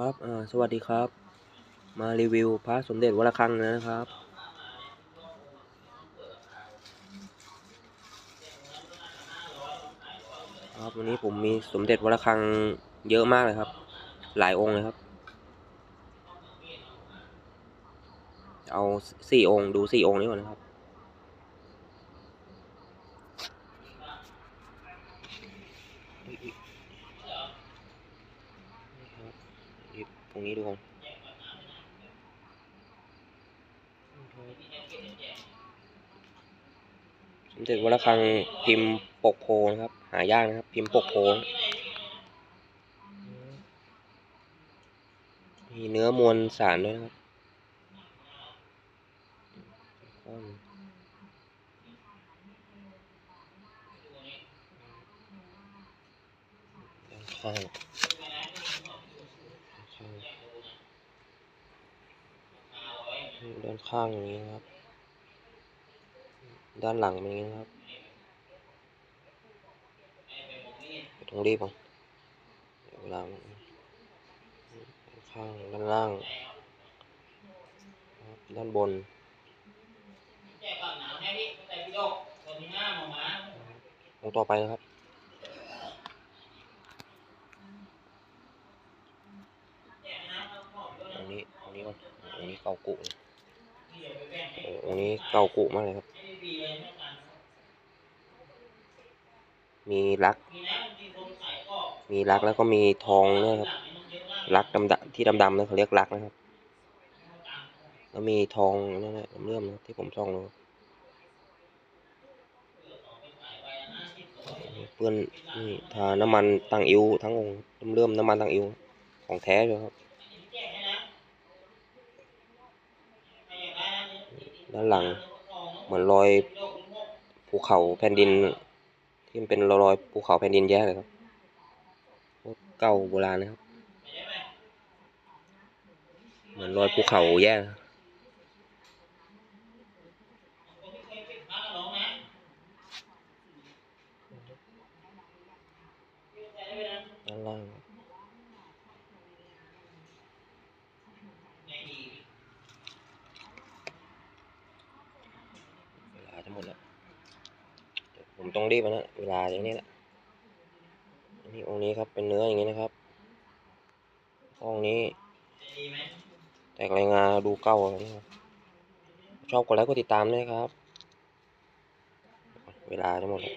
ครับ อ่า สวัสดีครับ มารีวิวพระสมเด็จวระฆังนะครับ ครับ วันนี้ผมมีสมเด็จวระฆังเยอะมากเลยครับ หลายองค์เลยครับ เอาสี่องค์ดูสี่องค์นี้ก่อนนะครับ นี่ ตรงนี้ดูก่อนสมเด็จวัดระฆังพิมพ์ปกโพนะครับ หายากนะครับ พิมพ์ปกโพมีเนื้อมวลสารด้วยนะครับด้านข้างด้าน ข้างอย่างนี้นะครับ ด้านหลังเป็นอย่างนี้นะครับต้องรีบอะเดี๋ยวเวลาข้างด้านล่าง ด้านบนองต่อไปนะครับองนี้องนี้ก่อนองนี้เก่ากุเลยโอ้องนี้เก่ากุมากเลยครับ มีรัก มีรักแล้วก็มีทองด้วยครับ รักดำๆที่ดำๆนั่นเขาเรียกรักนะครับ แล้วมีทองนั่นแหละเลื่อมนะที่ผมส่องดูเปื้อนนี่ทาน้ำมันตังอิวทั้งองค์เลื่อมน้ำมันตังอิวของแท้เลยครับ ด้านหลัง เหมือนรอยภูเขาแผ่นดิน ที่มันเป็นรอยภูเขาแผ่นดินแย่เลยครับเก่าโบราณนะครับ เหมือนรอยภูเขาแย่นะด้านล่างเวลาจะ หมดแล้ว ผมต้องรีบนะ เวลาอย่างนี้แหละนี่องค์นี้ครับเป็นเนื้ออย่างนี้นะครับองค์นี้ แตกรายงานดูเก้าอะไรนี่ครับชอบกดไลค์กดติดตามด้วยครับ เวลาจะหมดแล้ว